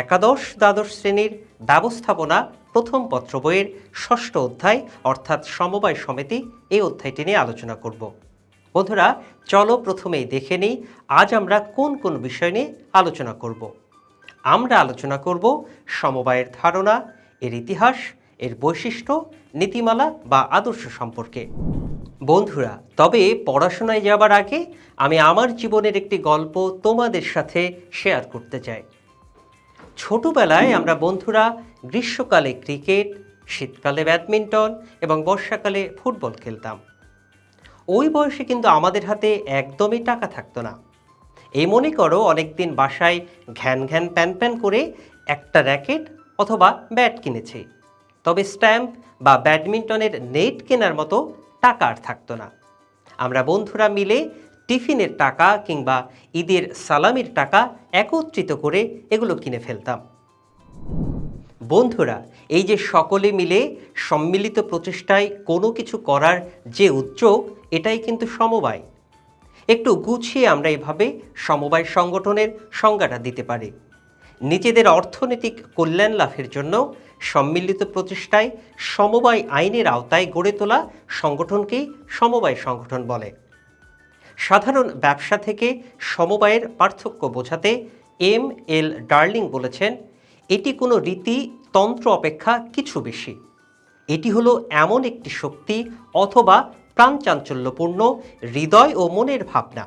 একাদশ দ্বাদশ শ্রেণির ব্যবস্থাপনা প্রথম পত্র বইয়ের ষষ্ঠ অধ্যায় অর্থাৎ সমবায় সমিতি এই অধ্যায়টি নিয়ে আলোচনা করব। বন্ধুরা, চলো প্রথমেই দেখে নিই, আজ আমরা কোন কোন বিষয় নিয়ে আলোচনা করব। আমরা আলোচনা করব সমবায়ের ধারণা, এর ইতিহাস, এর বৈশিষ্ট্য, নীতিমালা বা আদর্শ সম্পর্কে। বন্ধুরা, তবে পড়াশোনায় যাবার আগে আমি আমার জীবনের একটি গল্প তোমাদের সাথে শেয়ার করতে চাই। ছোটবেলায় আমরা বন্ধুরা গ্রীষ্মকালে ক্রিকেট, শীতকালে ব্যাডমিন্টন এবং বর্ষাকালে ফুটবল খেলতাম। ওই বয়সে কিন্তু আমাদের হাতে একদমই টাকা থাকতো না। এই মনে করো অনেকদিন বাসায় ঘ্যান ঘ্যান প্যান প্যান করে একটা র্যাকেট অথবা ব্যাট কিনেছি। তবে স্ট্যাম্প বা ব্যাডমিন্টনের নেট কেনার মতো টাকা আর থাকতো না। আমরা বন্ধুরা মিলে টিফিনের টাকা কিংবা ঈদের সালামির টাকা একত্রিত করে এগুলো কিনে ফেলতাম। বন্ধুরা, এই যে সকলে মিলে সম্মিলিত প্রচেষ্টায় কোনো কিছু করার যে উদ্যোগ, এটাই কিন্তু সমবায়। একটু গুছিয়ে আমরা এভাবে সমবায় সংগঠনের সংজ্ঞাটা দিতে পারি। নিজেদের অর্থনৈতিক কল্যাণ লাভের জন্য সম্মিলিত প্রচেষ্টায় সমবায় আইনের আওতায় গড়ে তোলা সংগঠনকেই সমবায় সংগঠন বলে। সাধারণ ব্যবসা থেকে সমবায়ের পার্থক্য বোঝাতে এম এল ডার্লিং বলেছেন, এটি কোনো রীতি, তন্ত্র অপেক্ষা কিছু বেশি। এটি হলো এমন একটি শক্তি অথবা প্রাণচাঞ্চল্যপূর্ণ হৃদয় ও মনের ভাবনা।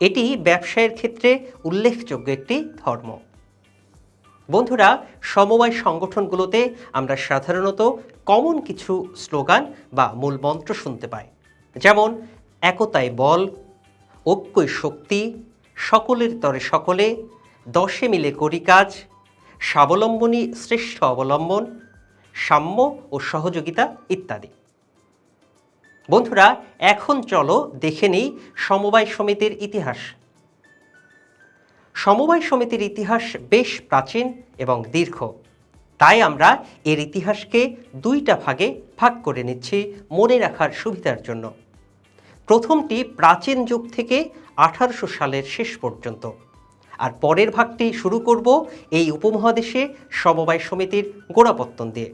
এটি ব্যবসায়ের ক্ষেত্রে উল্লেখযোগ্য একটি ধর্ম। বন্ধুরা, সমবায় সংগঠনগুলোতে আমরা সাধারণত কমন কিছু স্লোগান বা মূল মন্ত্র শুনতে পাই। যেমন একতায় বল, ঐক্যই শক্তি, সকলের তরে সকলে, দশে মিলে করি কাজ স্বাবলম্বনী শ্রেষ্ঠ অবলম্বন, সাম্য ও সহযোগিতা ইত্যাদি। বন্ধুরা, এখন চলো দেখে নিই সমবায় সমিতির ইতিহাস। সমবায় সমিতির ইতিহাস বেশ প্রাচীন এবং দীর্ঘ। তাই আমরা এর ইতিহাসকে দুইটা ভাগে ভাগ করে নিচ্ছি মনে রাখার সুবিধার জন্য। প্রথমটি প্রাচীন যুগ থেকে আঠারোশো সালের শেষ পর্যন্ত। আর পরের ভাগটি শুরু করব এই উপমহাদেশে সমবায় সমিতির গোড়াপত্তন দিয়ে।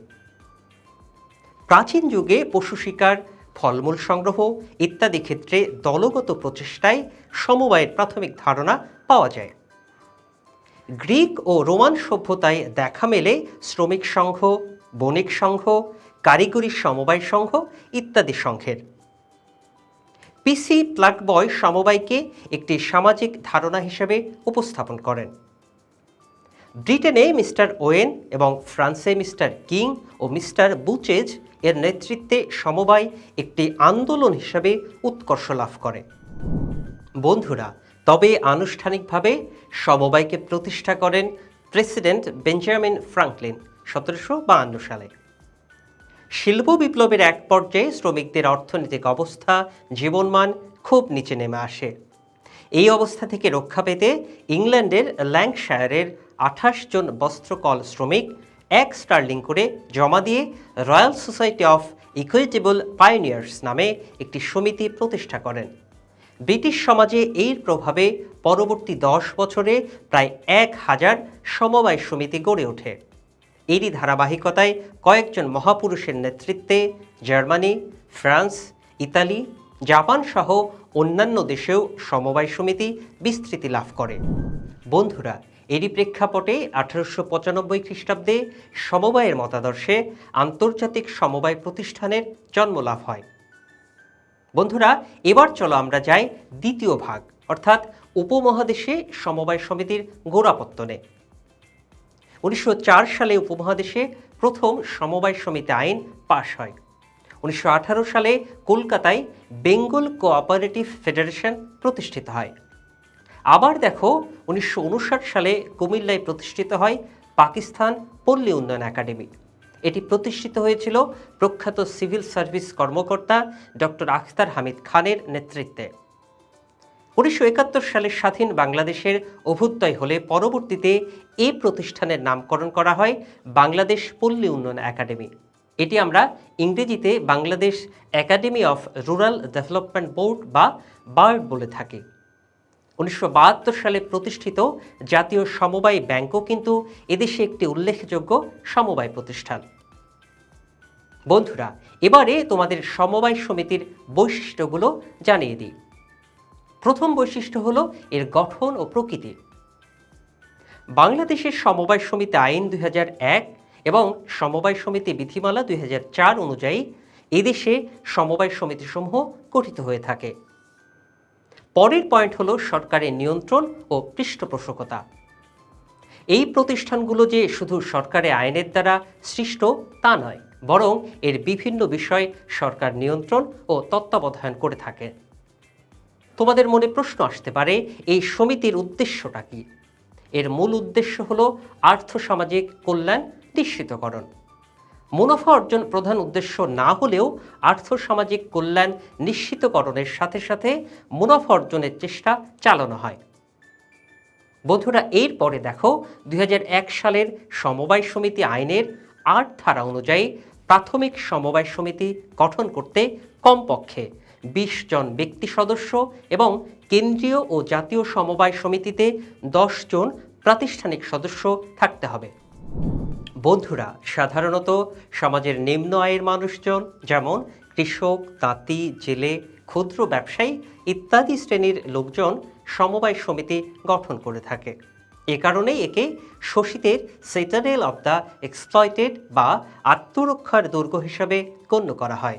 প্রাচীন যুগে পশু শিকার, ফলমূল সংগ্রহ ইত্যাদি ক্ষেত্রে দলগত প্রচেষ্টায় সমবায়ের প্রাথমিক ধারণা পাওয়া যায়। গ্রিক ও রোমান সভ্যতায় দেখা মেলে শ্রমিক সংঘ, বণিক সংঘ, কারিগরি সমবায় সংঘ ইত্যাদি সংঘের। পিসি প্লাগবয় সমবায়কে একটি সামাজিক ধারণা হিসেবে উপস্থাপন করেন। ব্রিটেনে মিস্টার ওয়েন এবং ফ্রান্সে মিস্টার কিং ও মিস্টার বুচেজ এর নেতৃত্বে সমবায় একটি আন্দোলন হিসেবে উৎকর্ষ লাভ করে। বন্ধুরা, তবে আনুষ্ঠানিকভাবে সমবায়কে প্রতিষ্ঠা করেন প্রেসিডেন্ট বেঞ্জামিন ফ্রাঙ্কলিন সতেরোশো সালে। শিল্প বিপ্লবের এক পর্যায়ে শ্রমিকদের অর্থনৈতিক অবস্থা, জীবনমান খুব নিচে নেমে আসে। এই অবস্থা থেকে রক্ষা পেতে ইংল্যান্ডের ল্যাঙ্কশায়ারের আঠাশ জন বস্ত্রকল শ্রমিক এক স্টার্লিং করে জমা দিয়ে Royal Society of Equitable Pioneers নামে একটি সমিতি প্রতিষ্ঠা করেন। ব্রিটিশ সমাজে এর প্রভাবে পরবর্তী দশ বছরে প্রায় এক হাজার সমবায় সমিতি গড়ে ওঠে। এরই ধারাবাহিকতায় কয়েকজন মহাপুরুষের নেতৃত্বে জার্মানি, ফ্রান্স, ইতালি, জাপান সহ অন্যান্য দেশেও সমবায় সমিতি বিস্তৃতি লাভ করে। বন্ধুরা, এরই প্রেক্ষাপটে আঠারোশো পঁচানব্বই খ্রিস্টাব্দে সমবায়ের মতাদর্শে আন্তর্জাতিক সমবায় প্রতিষ্ঠানের জন্ম লাভ হয়। বন্ধুরা, এবার চলো আমরা যাই দ্বিতীয় ভাগ, অর্থাৎ উপমহাদেশে সমবায় সমিতির গোড়াপত্তনে। উনিশশো চার সালে উপমহাদেশে প্রথম সমবায় সমিতি আইন পাশ হয়। উনিশশো আঠারো সালে কলকাতায় বেঙ্গল কোঅপারেটিভ ফেডারেশন প্রতিষ্ঠিত হয়। আবার দেখো, উনিশশো উনষাট সালে কুমিল্লায় প্রতিষ্ঠিত হয় পাকিস্তান পল্লী উন্নয়ন একাডেমি। এটি প্রতিষ্ঠিত হয়েছিল প্রখ্যাত সিভিল সার্ভিস কর্মকর্তা ডক্টর আখতার হামিদ খানের নেতৃত্বে। উনিশশো একাত্তর সালে স্বাধীন বাংলাদেশের অভ্যুদয় হলে পরবর্তীতে এই প্রতিষ্ঠানের নামকরণ করা হয় বাংলাদেশ পল্লী উন্নয়ন একাডেমি। এটি আমরা ইংরেজিতে Bangladesh academy of rural development board বা বার্ড বলে থাকি। উনিশশো বাহাত্তর সালে প্রতিষ্ঠিত জাতীয় সমবায় ব্যাংকও কিন্তু এদেশে একটি উল্লেখযোগ্য সমবায় প্রতিষ্ঠান। বন্ধুরা, এবারে তোমাদের সমবায় সমিতির বৈশিষ্ট্যগুলো জানিয়ে দিই। প্রথম বৈশিষ্ট্য হল এর গঠন ও প্রকৃতি। বাংলাদেশের সমবায় সমিতি আইন দুই হাজার এক এবং সমবায় সমিতি বিধিমালা দুই হাজার চার অনুযায়ী এদেশে সমবায় সমিতিসমূহ গঠিত হয়ে থাকে। পরের পয়েন্ট হলো সরকারের নিয়ন্ত্রণ ও পৃষ্ঠপোষকতা। এই প্রতিষ্ঠানগুলো যে শুধু সরকারের আইনের দ্বারা সৃষ্ট তা নয়, বরং এর বিভিন্ন বিষয় সরকার নিয়ন্ত্রণ ও তত্ত্বাবধান করে থাকে। তোমাদের মনে প্রশ্ন আসতে পারে, এই সমিতির উদ্দেশ্যটা কি? এর মূল উদ্দেশ্য হলো আর্থসামাজিক কল্যাণ নিশ্চিতকরণ। মুনাফা অর্জন প্রধান উদ্দেশ্য না হলেও আর্থসামাজিক কল্যাণ নিশ্চিতকরণের সাথে সাথে মুনাফা অর্জনের চেষ্টা চালানো হয়। বন্ধুরা, এরপরে দেখো দু হাজার এক সালের সমবায় সমিতি আইনের আট ধারা অনুযায়ী প্রাথমিক সমবায় সমিতি গঠন করতে কমপক্ষে বিশ জন ব্যক্তি সদস্য এবং কেন্দ্রীয় ও জাতীয় সমবায় সমিতিতে দশ জন প্রাতিষ্ঠানিক সদস্য থাকতে হবে। বন্ধুরা, সাধারণত সমাজের নিম্ন আয়ের মানুষজন যেমন কৃষক তাঁতি জেলে, ক্ষুদ্র ব্যবসায়ী ইত্যাদি শ্রেণির লোকজন সমবায় সমিতি গঠন করে থাকে। এ কারণেই একে শোষিতের সেটারেল অব দ্য এক্সপ্লয়েটেড বা আত্মরক্ষার দুর্গ হিসাবে গণ্য করা হয়।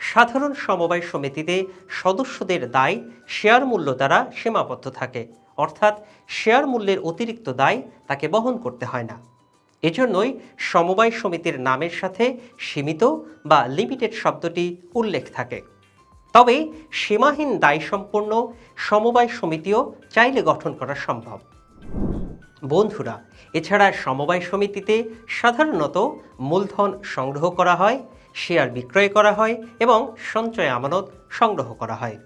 সাধারণ সমবায় সমিতিতে সদস্যদের দায় শেয়ার মূল্য দ্বারা সীমাবদ্ধ থাকে। অর্থাৎ শেয়ার মূল্যের অতিরিক্ত দায় তাকে বহন করতে হয় না। এজন্যই সমবায় সমিতির নামের সাথে সীমিত বা লিমিটেড শব্দটি উল্লেখ থাকে। তবে সীমাহীন দায় দায়সম্পন্ন সমবায় সমিতিও চাইলে গঠন করা সম্ভব। বন্ধুরা, এছাড়া সমবায় সমিতিতে সাধারণত মূলধন সংগ্রহ করা হয় শেয়ার বিক্রয় করা হয় এবং সঞ্চয় আমানত সংগ্রহ করা হয়।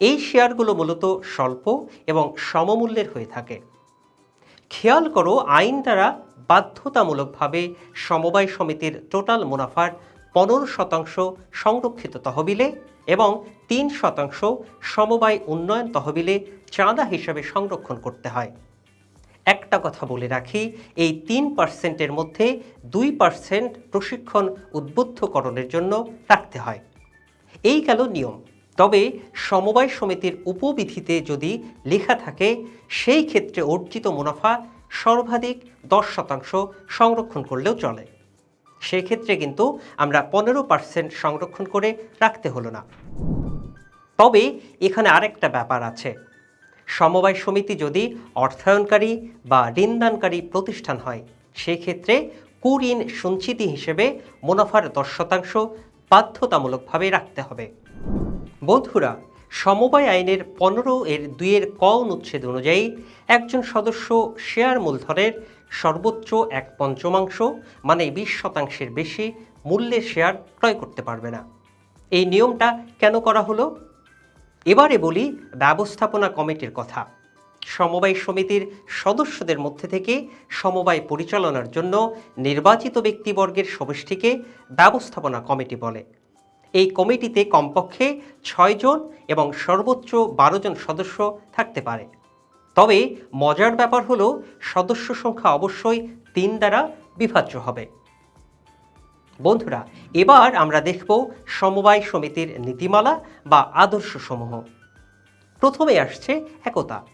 এই শেয়ারগুলো মূলত স্বল্প এবং সমমূল্যের হয়ে থাকে। খেয়াল করো, আইন দ্বারা বাধ্যতামূলকভাবে সমবায় সমিতির টোটাল মুনাফার পনেরো শতাংশ সংরক্ষিত তহবিলে এবং তিন শতাংশ সমবায় উন্নয়ন তহবিলে চাঁদা হিসাবে সংরক্ষণ করতে হয়। একটা কথা বলে রাখি, এই তিন পার্সেন্টের মধ্যে দুই পার্সেন্ট প্রশিক্ষণ উদ্বুদ্ধকরণের জন্য রাখতে হয়। এই গেল নিয়ম। তবে সমবায় সমিতির উপবিধিতে যদি লেখা থাকে, সেই ক্ষেত্রে অর্জিত মুনাফা সর্বাধিক দশ শতাংশ সংরক্ষণ করলেও চলে। সেক্ষেত্রে কিন্তু আমরা পনেরো পার্সেন্ট সংরক্ষণ করে রাখতে হলো না। তবে এখানে আরেকটা ব্যাপার আছে। সমবায় সমিতি যদি অর্থায়নকারী বা ঋণদানকারী প্রতিষ্ঠান হয়, সেক্ষেত্রে কুঋণ সঞ্চিতি হিসেবে মুনাফার দশ শতাংশ বাধ্যতামূলকভাবে রাখতে হবে। বন্ধুরা, সমবায় আইনের পনেরো এর দুইয়ের ক অনুচ্ছেদ অনুযায়ী একজন সদস্য শেয়ার মূলধনের সর্বোচ্চ এক পঞ্চমাংশ মানে বিশ শতাংশের বেশি মূল্যের শেয়ার ক্রয় করতে পারবে না। এই নিয়মটা কেন করা হলো? এবারে বলি ব্যবস্থাপনা কমিটির কথা। সমবায় সমিতির সদস্যদের মধ্যে থেকে সমবায় পরিচালনার জন্য নির্বাচিত ব্যক্তিবর্গের সমষ্টিকে ব্যবস্থাপনা কমিটি বলে। এই কমিটিতে কমপক্ষে ছয়জন এবং সর্বোচ্চ বারো জন সদস্য থাকতে পারে। তবে মজার ব্যাপার হলো, সদস্য সংখ্যা অবশ্যই তিন দ্বারা বিভাজ্য হবে। বন্ধুরা, এবার আমরা দেখব সমবায় সমিতির নীতিমালা বা আদর্শসমূহ। প্রথমে আসছে একতা।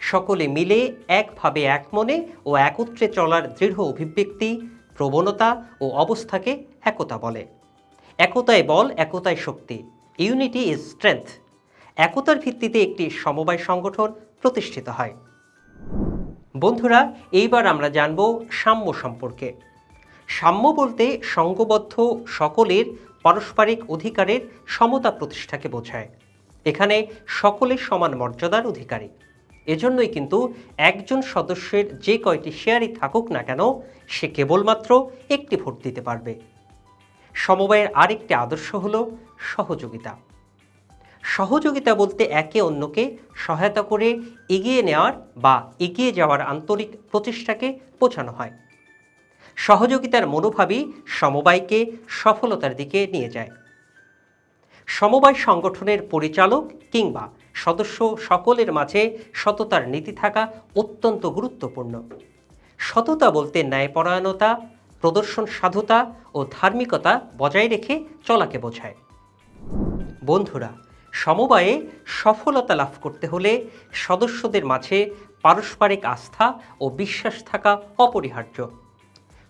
সকলে মিলে একভাবে এক মনে ও একত্রে চলার দৃঢ় অভিব্যক্তি, প্রবণতা ও অবস্থাকে একতা বলে। একতায় বল একতায় শক্তি। Unity is strength. একতার ভিত্তিতে একটি সমবায় সংগঠন প্রতিষ্ঠিত হয়। বন্ধুরা, এইবার আমরা জানব সাম্য সম্পর্কে। সাম্য বলতে সঙ্গবদ্ধ সকলের পারস্পরিক অধিকারের সমতা প্রতিষ্ঠাকে বোঝায়। এখানে সকলের সমান মর্যাদার অধিকারী। এজন্যই কিন্তু একজন সদস্যের যে কয়টি শেয়ারই থাকুক না কেন, সে কেবলমাত্র একটি ভোট দিতে পারবে। সমবায়ের আরেকটি আদর্শ হল সহযোগিতা। সহযোগিতা বলতে একে অন্যকে সহায়তা করে এগিয়ে নেওয়ার বা এগিয়ে যাওয়ার আন্তরিক প্রচেষ্টাকে বোঝানো হয়। সহযোগিতার মনোভাবই সমবায়কে সফলতার দিকে নিয়ে যায়। সমবায় সংগঠনের পরিচালক কিংবা সদস্য সকলের মাঝে সততার নীতি থাকা অত্যন্ত গুরুত্বপূর্ণ। সততা বলতে ন্যায়পরায়ণতা, প্রদর্শন সাধুতা ও ধার্মিকতা বজায় রেখে চলাকে বোঝায়। বন্ধুরা, সমবায়ে সফলতা লাভ করতে হলে সদস্যদের মাঝে পারস্পরিক আস্থা ও বিশ্বাস থাকা অপরিহার্য।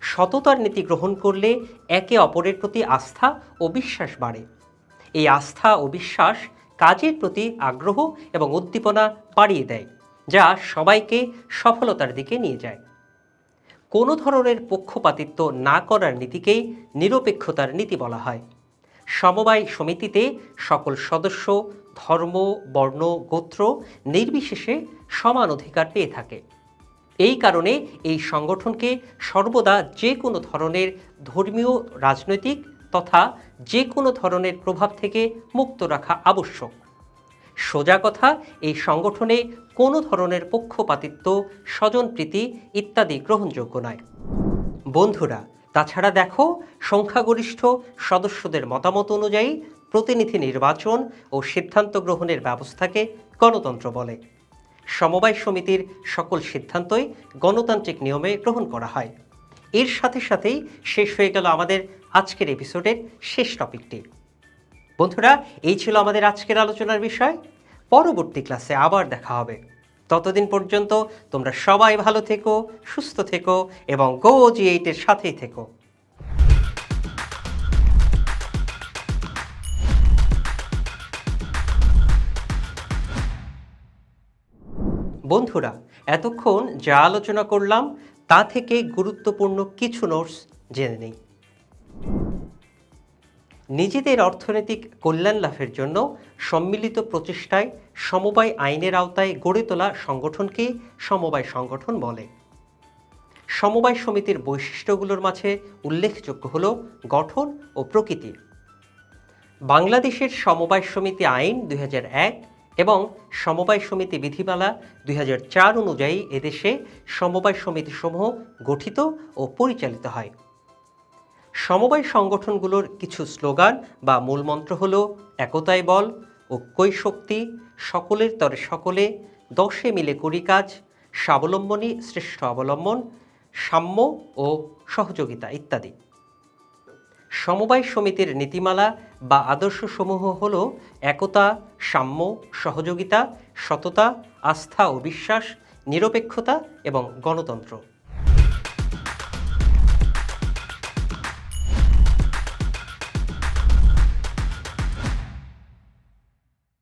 সততার নীতি গ্রহণ করলে একে অপরের প্রতি আস্থা ও বিশ্বাস বাড়ে। এই আস্থা ও বিশ্বাস কাজের প্রতি আগ্রহ এবং উদ্দীপনা বাড়িয়ে দেয়, যা সবাইকে সফলতার দিকে নিয়ে যায়। কোনো ধরনের পক্ষপাতিত্ব না করার নীতিকেই নিরপেক্ষতার নীতি বলা হয়। সমবায় সমিতিতে সকল সদস্য, ধর্ম, বর্ণ, গোত্র নির্বিশেষে সমান অধিকার পেয়ে থাকে। এই কারণে এই সংগঠনকে সর্বদা যে কোনো ধরনের ধর্মীয়, রাজনৈতিক তথা যে কোনো ধরনের প্রভাব থেকে মুক্ত রাখা আবশ্যক। সোজা কথা, এই সংগঠনে কোনো ধরনের পক্ষপাতিত্ব স্বজনপ্রীতি ইত্যাদি গ্রহণযোগ্য নয়। বন্ধুরা, তাছাড়া দেখো, সংখ্যাগরিষ্ঠ সদস্যদের মতামত অনুযায়ী প্রতিনিধি নির্বাচন ও সিদ্ধান্ত গ্রহণের ব্যবস্থাকে গণতন্ত্র বলে। সমবায় সমিতির সকল সিদ্ধান্তই গণতান্ত্রিক নিয়মে গ্রহণ করা হয়। এর সাথে সাথেই শেষ হয়ে গেল আমাদের আজকের এপিসোডের শেষ টপিকটি। বন্ধুরা, এই ছিল আমাদের আজকের আলোচনার বিষয়। পরবর্তী ক্লাসে আবার দেখা হবে। ততদিন পর্যন্ত তোমরা সবাই ভালো থেকো, সুস্থ থেকো এবং গো জি এইটের সাথেই থেকো। বন্ধুরা, এতক্ষণ যা আলোচনা করলাম, তা থেকে গুরুত্বপূর্ণ কিছু নোটস জেনে নেই। নিজেদের অর্থনৈতিক কল্যাণ লাভের জন্য সম্মিলিত প্রচেষ্টায় সমবায় আইনের আওতায় গড়ে তোলা সংগঠনকে সমবায় সংগঠন বলে। সমবায় সমিতির বৈশিষ্ট্যগুলোর মাঝে উল্লেখযোগ্য হল গঠন ও প্রকৃতি। বাংলাদেশের সমবায় সমিতি আইন দু হাজার এক এবং সমবায় সমিতি বিধিমালা দুই চার অনুযায়ী এদেশে সমবায় সমিতিসমূহ গঠিত ও পরিচালিত হয়। সমবায় সংগঠনগুলোর কিছু স্লোগান বা মূলমন্ত্র হল একতায় বল ঐক্যই শক্তি সকলের তরে সকলে, দশে মিলে করি কাজ স্বাবলম্বনী শ্রেষ্ঠ অবলম্বন, সাম্য ও সহযোগিতা ইত্যাদি। সমবায় সমিতির নীতিমালা বা আদর্শসমূহ হল একতা সাম্য সহযোগিতা সততা আস্থা ও বিশ্বাস নিরপেক্ষতা এবং গণতন্ত্র।